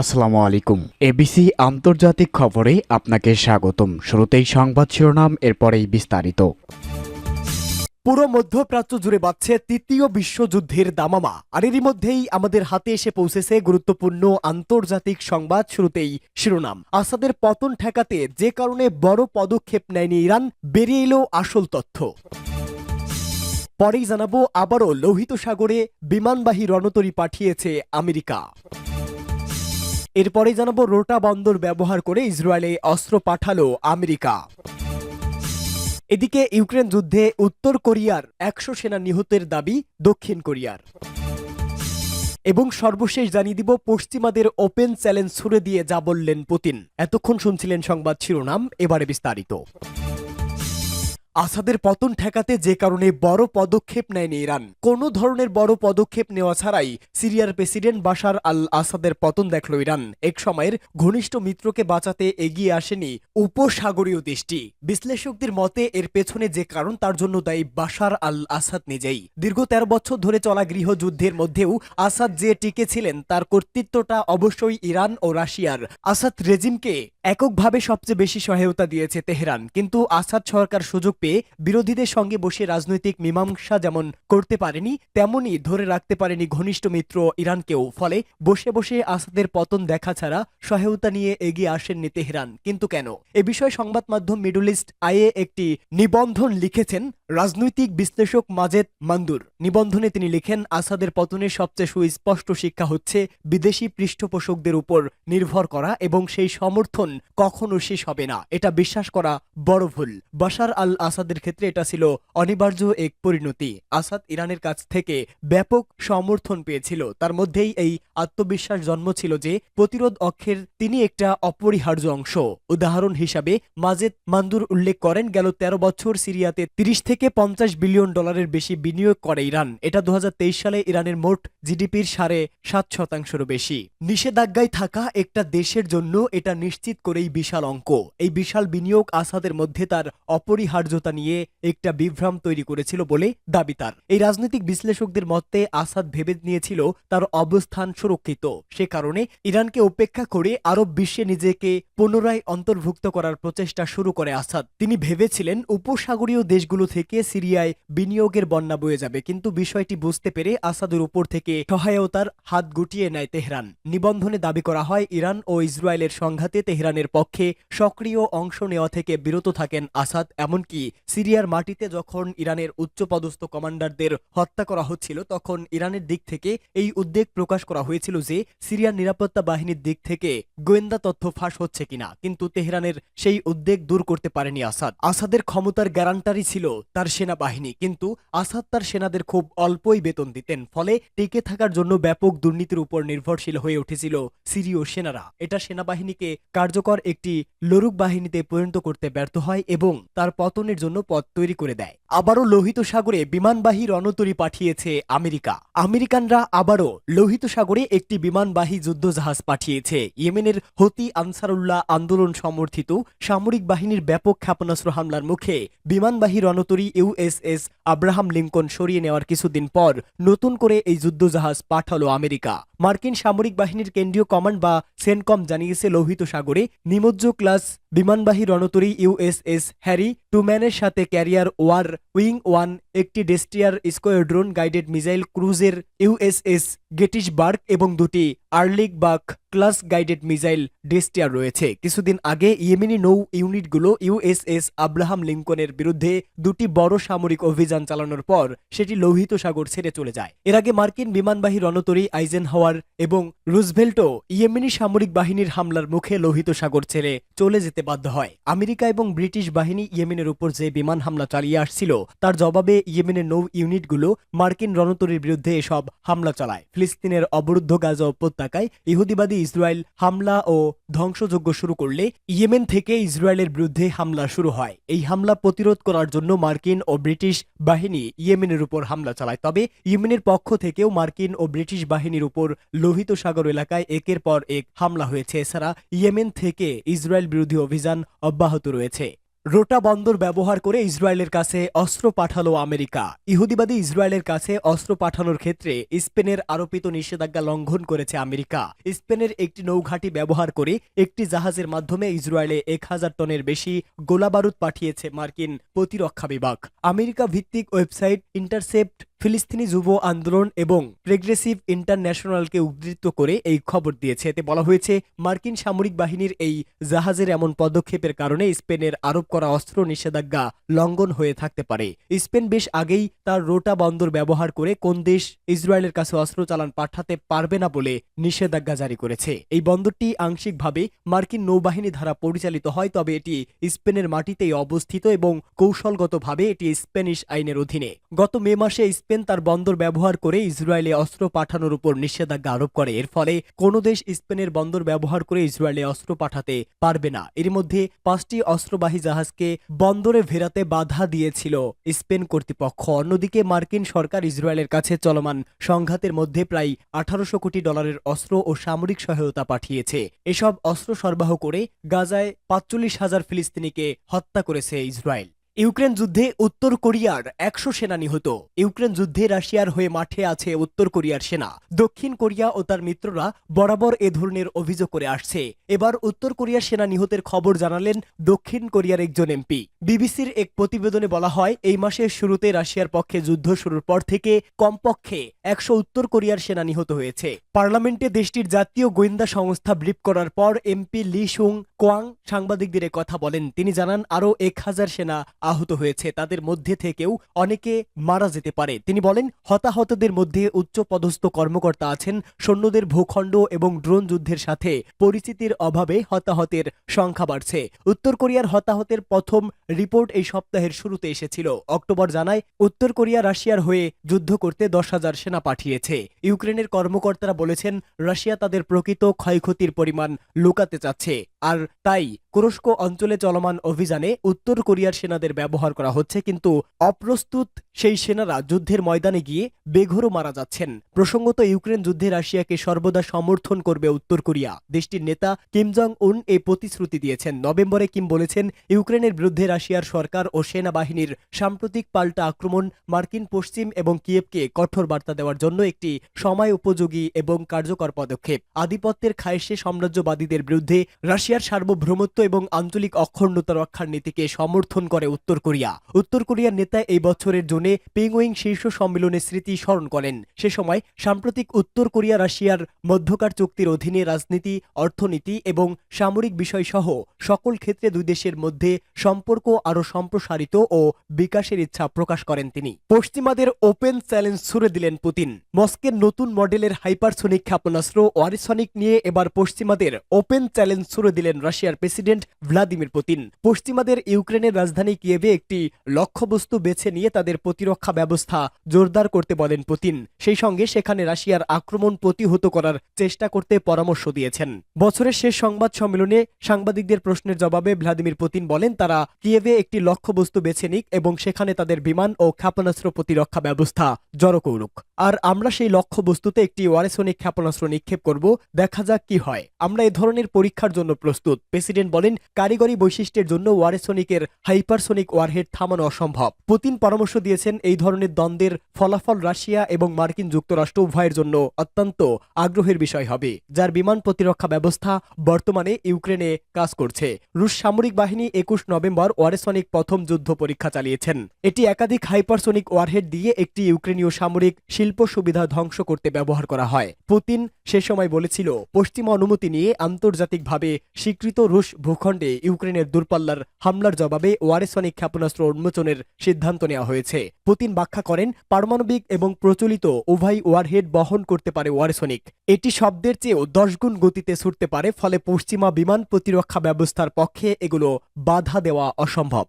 আসসালামু আলাইকুম। এবিসি আন্তর্জাতিক খবরে আপনাকে স্বাগতম। শুরুতেই সংবাদ শিরোনাম, এরপরেই বিস্তারিত। পুরো মধ্যপ্রাচ্য জুড়ে বাড়ছে তৃতীয় বিশ্বযুদ্ধের দামামা। আর এরই মধ্যেই আমাদের হাতে এসে পৌঁছেছে গুরুত্বপূর্ণ আন্তর্জাতিক সংবাদ শুরুতেই শিরোনাম। আসাদের পতন ঠেকাতে যে কারণে বড় পদক্ষেপ নেয়নি ইরান, বেরিয়ে এলো আসল তথ্য। পরেই জানাব আবারও লোহিত সাগরে বিমানবাহী রণতরী পাঠিয়েছে আমেরিকা। এরপরে জানাব রোটা বন্দর ব্যবহার করে ইসরায়েলে অস্ত্র পাঠালো আমেরিকা। এদিকে ইউক্রেন যুদ্ধে উত্তর কোরিয়ার একশো সেনা নিহতের দাবি দক্ষিণ কোরিয়ার। এবং সর্বশেষ জানিয়ে দিব, পশ্চিমাদের ওপেন চ্যালেঞ্জ ছুড়ে দিয়ে যা বললেন পুতিন। এতক্ষণ শুনছিলেন সংবাদ শিরোনাম, এবারে বিস্তারিত। আসাদের পতন ঠেকাতে যে কারণে বড় পদক্ষেপ নেয়নি ইরান। কোনো ধরনের বড় পদক্ষেপ নেওয়া ছাড়াই সিরিয়ার প্রেসিডেন্ট বাশার আল আসাদের পতন দেখল ইরান। এক সময়ের ঘনিষ্ঠ মিত্রকে বাঁচাতে এগিয়ে আসেনি উপসাগরীয় দেশটি। বিশ্লেষকদের মতে, এর পেছনে যে কারণ, তার জন্য দায়ী বাশার আল আসাদ নিজেই। দীর্ঘ তেরো বছর ধরে চলা গৃহযুদ্ধের মধ্যেও আসাদ যে টিকে ছিলেন তার কর্তৃত্বটা অবশ্যই ইরান ও রাশিয়ার। আসাদ রেজিমকে এককভাবে সবচেয়ে বেশি সহায়তা দিয়েছে তেহরান। কিন্তু আসাদ সরকার সুযোগ পেয়ে বিরোধীদের সঙ্গে বসে রাজনৈতিক মীমাংসা যেমন করতে পারেনি, তেমনই ধরে রাখতে পারেনি ঘনিষ্ঠ মিত্র ইরানকেও। ফলে বসে বসে আসাদের পতন দেখা ছাড়া সহায়তা নিয়ে এগিয়ে আসেননি তেহরান। কিন্তু কেন? এ বিষয়ে সংবাদ মাধ্যম মিডল ইস্ট আইএ একটি নিবন্ধন লিখেছেন রাজনৈতিক বিশ্লেষক মাজেদ মান্দুর নিবন্ধনে তিনি লিখেন, আসাদের পতনের সবচেয়ে সুস্পষ্ট শিক্ষা হচ্ছে বিদেশি পৃষ্ঠপোষকদের উপর নির্ভর করা এবং সেই সমর্থন কখনো শেষ হবে না। এটা বিশ্বাস করা বড় ভুল। বাশার আল আসাদের ক্ষেত্রে এটা ছিল অনিবার্য এক পরিণতি। আসাদ ইরানের কাছ থেকে ব্যাপক সমর্থন পেয়েছিল। তার মধ্যেই এই আত্মবিশ্বাস জন্ম ছিল যে প্রতিরোধ অক্ষের তিনি একটা অপরিহার্য অংশ। উদাহরণ হিসাবে, মাজেদ মান্দুর উল্লেখ করেন, গেল ১৩ বছর সিরিয়াতে তিরিশ থেকে পঞ্চাশ বিলিয়ন ডলারের বেশি বিনিয়োগ করে ইরান। এটা দু হাজার তেইশ সালে ইরানের মোট জিডিপির সাড়ে সাত শতাংশেরও বেশি। নিষেধাজ্ঞায় থাকা একটা দেশের জন্য এটা নিশ্চিত করেই বিশাল অঙ্ক। এই বিশাল বিনিয়োগ আসাদের মধ্যে তার অপরিহার্যতা নিয়ে একটা বিভ্রাম তৈরি করেছিল বলে দাবি তার। এই রাজনৈতিক বিশ্লেষকদের মতে আসাদ ভেবে নিয়েছিল তার অবস্থান সুরক্ষিত। সে কারণে ইরানকে উপেক্ষা করে আরব বিশ্বে নিজেকে পুনরায় অন্তর্ভুক্ত করার প্রচেষ্টা শুরু করে আসাদ। তিনি ভেবেছিলেন উপসাগরীয় দেশগুলো থেকে সিরিয়ায় বিনিয়োগের বন্যা বয়ে যাবে। কিন্তু বিষয়টি বুঝতে পেরে আসাদের উপর থেকে সহায়তার হাত গুটিয়ে নেয় তেহরান। নিবন্ধনে দাবি করা হয়, ইরান ও ইসরায়েলের সংঘাতে তেহরানের পক্ষে সক্রিয় অংশ নেওয়া থেকে বিরত থাকেন আসাদ। এমনকি সিরিয়ার মাটিতে যখন ইরানের উচ্চপদস্থ কমান্ডারদের হত্যা করা হচ্ছিল, তখন ইরানের দিক থেকে এই উদ্বেগ প্রকাশ করা হয়েছিল যে সিরিয়ার নিরাপত্তা বাহিনীর দিক থেকে গোয়েন্দা তথ্য ফাঁস হচ্ছে কিনা। কিন্তু তেহরানের সেই উদ্বেগ দূর করতে পারেনি আসাদ। আসাদের ক্ষমতার গ্যারান্টারি ছিল তার সেনাবাহিনী। কিন্তু আসাদ তার সেনাদের খুব অল্পই বেতন দিতেন, ফলে টিকে থাকার জন্য ব্যাপক দুর্নীতির উপর নির্ভরশীল হয়ে উঠেছিল সিরীয় সেনারা। এটা সেনাবাহিনীকে কার্যকর একটি লড়ুক বাহিনীতে পরিণত করতে ব্যর্থ হয় এবং তার পতনের জন্য পথ তৈরি করে দেয়। আবারও লোহিত সাগরে বিমানবাহী রণতরী পাঠিয়েছে আমেরিকা। আমেরিকানরা আবারও লোহিত সাগরে একটি বিমানবাহী যুদ্ধজাহাজ পাঠিয়েছে। ইয়েমেনের হতি আনসারুল্লাহ আন্দোলন সমর্থিত সামরিক বাহিনীর ব্যাপক ক্ষেপণাস্ত্র হামলার মুখে বিমানবাহী রণতরী ইউএসএস আব্রাহাম লিঙ্কন সরিয়ে নেওয়ার কিছুদিন পর নতুন করে এই যুদ্ধজাহাজ পাঠালো আমেরিকা। মার্কিন সামরিক বাহিনীর কেন্দ্রীয় কমান্ড বা সেনকম জানিয়েছে লোহিত সাগরে নিমজ্জ ক্লাস বিমানবাহী রণতরী ইউএসএস হ্যারি টুম্যানের সাথে ক্যারিয়ার ওয়ার উইং ওয়ান, একটি ডেস্টিয়ার স্কোয়াড্রন গাইডেড মিসাইল ক্রুজের ইউএসএস গেটিসবার্গ এবং দুটি আর্লিক বাক ক্লাস গাইডেড মিসাইল ডেস্টিয়ার রয়েছে। কিছুদিন আগে ইয়েমেনি নৌ ইউনিটগুলো ইউএসএস আব্রাহাম লিঙ্কনের বিরুদ্ধে দুটি বড় সামরিক অভিযান চালানোর পর সেটি লোহিত সাগর ছেড়ে চলে যায়। এর আগে মার্কিন বিমানবাহী রণতরী আইজেন হাওয়ার এবং রুজভেল্টও ইয়েমেনি সামরিক বাহিনীর হামলার মুখে লোহিত সাগর ছেড়ে চলে যেতে বাধ্য হয়। আমেরিকা এবং ব্রিটিশ বাহিনী ইয়েমেনের উপর যে বিমান হামলা চালিয়ে আসছিল, তার জবাবে ইয়েমেনের নৌ ইউনিটগুলো মার্কিন রণতরীর বিরুদ্ধে এসব হামলা চালায়। ফিলিস্তিনের অবরুদ্ধ গাজা উপত্যকায় ইহুদিবাদী ইসরায়েল হামলা ও ধ্বংসযজ্ঞ শুরু করলে ইয়েমেন থেকে ইসরায়েলের বিরুদ্ধে হামলা শুরু হয়। এই হামলা প্রতিরোধ করার জন্য মার্কিন ও ব্রিটিশ বাহিনী ইয়েমেনের উপর হামলা চালায়। তবে ইয়েমেনের পক্ষ থেকেও মার্কিন ও ব্রিটিশ বাহিনীর উপর লোহিত সাগর এলাকায় একের পর এক হামলা হয়েছে। এছাড়া ইয়েমেন থেকে ইসরায়েল বিরোধী অভিযান অব্যাহত রয়েছে। রোটা বন্দর ব্যবহার করে ইসরায়েলের কাছে অস্ত্র পাঠালো আমেরিকা। ইহুদিবাদী ইসরায়েলের কাছে অস্ত্র পাঠানোর ক্ষেত্রে স্পেনের আরোপিত নিষেধাজ্ঞা লঙ্ঘন করেছে আমেরিকা। স্পেনের একটি নৌঘাঁটি ব্যবহার করে একটি জাহাজের মাধ্যমে ইসরায়েলে এক হাজার টনের বেশি গোলাবারুদ পাঠিয়েছে মার্কিন প্রতিরক্ষা বিভাগ। আমেরিকা ভিত্তিক ওয়েবসাইট ইন্টারসেপ্ট ফিলিস্তিনি যুব আন্দোলন এবং প্রেগ্রেসিভ ইন্টারন্যাশনালকে উদ্ধৃত করে এই খবর দিয়েছে। এতে বলা হয়েছে, মার্কিন সামরিক বাহিনীর এই জাহাজের এমন পদক্ষেপের কারণে স্পেনের আরোপ করা অস্ত্র নিষেধাজ্ঞা লঙ্ঘন হয়ে থাকতে পারে। স্পেন বেশ আগেই তার রোটা বন্দর ব্যবহার করে কোন দেশ ইসরায়েলের কাছে অস্ত্র চালান পাঠাতে পারবে না বলে নিষেধাজ্ঞা জারি করেছে। এই বন্দরটি আংশিকভাবে মার্কিন নৌবাহিনী দ্বারা পরিচালিত হয়, তবে এটি স্পেনের মাটিতেই অবস্থিত এবং কৌশলগতভাবে এটি স্প্যানিশ আইনের অধীনে। গত মে মাসে স্পেন তার বন্দর ব্যবহার করে ইসরায়েলে অস্ত্র পাঠানোর উপর নিষেধাজ্ঞা আরোপ করে। এর ফলে কোনো দেশ স্পেনের বন্দর ব্যবহার করে ইসরায়েলে অস্ত্র পাঠাতে পারবে না। এর মধ্যে পাঁচটি অস্ত্রবাহী জাহাজকে বন্দরে ভেরাতে বাধা দিয়েছিল স্পেন কর্তৃপক্ষ। অন্যদিকে মার্কিন সরকার ইসরায়েলের কাছে চলমান সংঘাতের মধ্যে প্রায় আঠারোশো কোটি ডলারের অস্ত্র ও সামরিক সহায়তা পাঠিয়েছে। এসব অস্ত্র সরবরাহ করে গাজায় পাঁচচল্লিশ হাজার ফিলিস্তিনিকে হত্যা করেছে ইসরায়েল। ইউক্রেন যুদ্ধে উত্তর কোরিয়ার একশো সেনা নিহত। ইউক্রেন যুদ্ধে রাশিয়ার হয়ে মাঠে আছে উত্তর কোরিয়ার সেনা। দক্ষিণ কোরিয়া ও তার মিত্ররা বরাবর এ ধরনের অভিযোগ করে আসছে। এবার উত্তর কোরিয়ার সেনা নিহতের খবর জানালেন দক্ষিণ কোরিয়ার একজন এমপি। বিবিসির এক প্রতিবেদনে বলা হয়, এই মাসের শুরুতে রাশিয়ার পক্ষে যুদ্ধ শুরুর পর থেকে কমপক্ষে একশো উত্তর কোরিয়ার সেনা নিহত হয়েছে। পার্লামেন্টে দেশটির জাতীয় গোয়েন্দা সংস্থা ব্রিফ করার পর এমপি লি সুং কোয়াং সাংবাদিকদের কথা বলেন। তিনি জানান, আরও এক হাজার সেনা আহত হয়েছে। তাদের মধ্যে থেকেও অনেকে মারা যেতে পারে। তিনি বলেন, হতাহতদের মধ্যে উচ্চ পদস্থ কর্মকর্তা আছেন, সৈন্যদের ভূখণ্ড এবং ড্রোন যুদ্ধের সাথে পরিচিতির অভাবে হতাহতের সংখ্যা বাড়ছে। উত্তর কোরিয়ার হতাহতের প্রথম রিপোর্ট এই সপ্তাহের শুরুতে এসেছিল। অক্টোবর জানায়, উত্তর কোরিয়া রাশিয়ার হয়ে যুদ্ধ করতে দশ হাজার সেনা পাঠিয়েছে। ইউক্রেনের কর্মকর্তারা বলেছেন, রাশিয়া তাদের প্রকৃত ক্ষয়ক্ষতির পরিমাণ লুকাতে চাচ্ছে। আর তাই কুরস্ক অঞ্চলে চলমান অভিযানে উত্তর কোরিয়ার সেনাদের ব্যবহার করা হচ্ছে, কিন্তু অপ্রস্তুত সেই সেনারা যুদ্ধের ময়দানে গিয়ে বেঘোরও মারা যাচ্ছেন। প্রসঙ্গত, ইউক্রেন যুদ্ধে রাশিয়াকে সর্বদা সমর্থন করবে উত্তর কোরিয়া। দেশটির নেতা কিম জং উন এই প্রতিশ্রুতি দিয়েছেন। নভেম্বরে কিম বলেছেন, ইউক্রেনের বিরুদ্ধে রাশিয়ার সরকার ও সেনাবাহিনীর সাম্প্রতিক পাল্টা আক্রমণ মার্কিন পশ্চিম এবং কিয়েভকে কঠোর বার্তা দেওয়ার জন্য একটি সময় উপযোগী এবং কার্যকর পদক্ষেপ। আধিপত্যের খায়েশে সাম্রাজ্যবাদীদের বিরুদ্ধে রাশিয়ার সার্বভৌমত্ব এবং আঞ্চলিক অখণ্ডতা রক্ষার নীতিকে সমর্থন করে উত্তর কোরিয়া। উত্তর কোরিয়ার নেতা এই বছরের জুনে পিংওয়িং শীর্ষ সম্মেলনে স্মৃতি স্মরণ করেন। সে সময় সাম্প্রতিক উত্তর কোরিয়া, রাশিয়ার মধ্যকার চুক্তির অধীনে রাজনীতি, অর্থনীতি এবং সামরিক বিষয়সহ সকল ক্ষেত্রে দুই দেশের মধ্যে সম্পর্ক আরও সম্প্রসারিত ও বিকাশের ইচ্ছা প্রকাশ করেন তিনি। পশ্চিমাদের ওপেন চ্যালেঞ্জ ছুড়ে দিলেন পুতিন। মস্কের নতুন মডেলের হাইপারসোনিক ক্ষেপণাস্ত্র ওয়ারিসনিক নিয়ে এবার পশ্চিমাদের ওপেন চ্যালেঞ্জ ছুড়ে দিলেন রাশিয়ার প্রেসিডেন্ট ভ্লাদিমির পুতিন। পশ্চিমাদের ইউক্রেনের রাজধানী কিয়েভে একটি লক্ষ্যবস্তু বেছে নিয়ে তাদের প্রতিরক্ষা ব্যবস্থা জোরদার করতে বলেন পুতিন। সেই সঙ্গে সেখানে রাশিয়ার আক্রমণ প্রতিহত করার চেষ্টা করতে পরামর্শ দিয়েছেন। বছরের শেষ সংবাদ সম্মেলনে সাংবাদিকদের প্রশ্নের জবাবে ভ্লাদিমির পুতিন বলেন, তারা কিয়েভে একটি লক্ষ্যবস্তু বেছে নিক এবং সেখানে তাদের বিমান ও ক্ষেপণাস্ত্র প্রতিরক্ষা ব্যবস্থা জড়ো করুক। আর আমরা সেই লক্ষ্যবস্তুতে একটি ওয়ারেসনিক ক্ষেপণাস্ত্র নিক্ষেপ করব, দেখা যাক কি হয়। আমরা এ ধরনের পরীক্ষার জন্য প্রস্তুত। প্রেসিডেন্ট বলেন, কারিগরি বৈশিষ্ট্যের জন্য ওয়ারেসনিকের হাইপারসনিক ওয়ারহেড থামানো অসম্ভব। পুতিন পরামর্শ দিয়েছেন, এই ধরনের দ্বন্দ্বের ফলাফল রাশিয়া এবং মার্কিন যুক্তরাষ্ট্র উভয়ের জন্য অত্যন্ত আগ্রহের বিষয় হবে, যার বিমান প্রতিরক্ষা ব্যবস্থা বর্তমানে ইউক্রেনে কাজ করছে। রুশ সামরিক বাহিনী একুশ নভেম্বর ওয়ারেসনিক প্রথম যুদ্ধ পরীক্ষা চালিয়েছেন। এটি একাধিক হাইপারসনিক ওয়ারহেড দিয়ে একটি ইউক্রেনীয় সামরিক শিল্প সুবিধা ধ্বংস করতে ব্যবহার করা হয়। পুতিন সে সময় বলেছিল, পশ্চিমা অনুমতি নিয়ে আন্তর্জাতিকভাবে স্বীকৃত রুশ ভূখণ্ডে ইউক্রেনের দূরপাল্লার হামলার জবাবে ওয়ারেসনিক ক্ষেপণাস্ত্র উন্মোচনের সিদ্ধান্ত নেওয়া হয়েছে। পুতিন ব্যাখ্যা করেন, পারমাণবিক এবং প্রচলিত উভয় ওয়ারহেড বহন করতে পারে ওয়ারেসনিক এটি শব্দের চেয়েও দশগুণ গতিতে ছুটতে পারে, ফলে পশ্চিমা বিমান প্রতিরক্ষা ব্যবস্থার পক্ষে এগুলো বাধা দেওয়া অসম্ভব।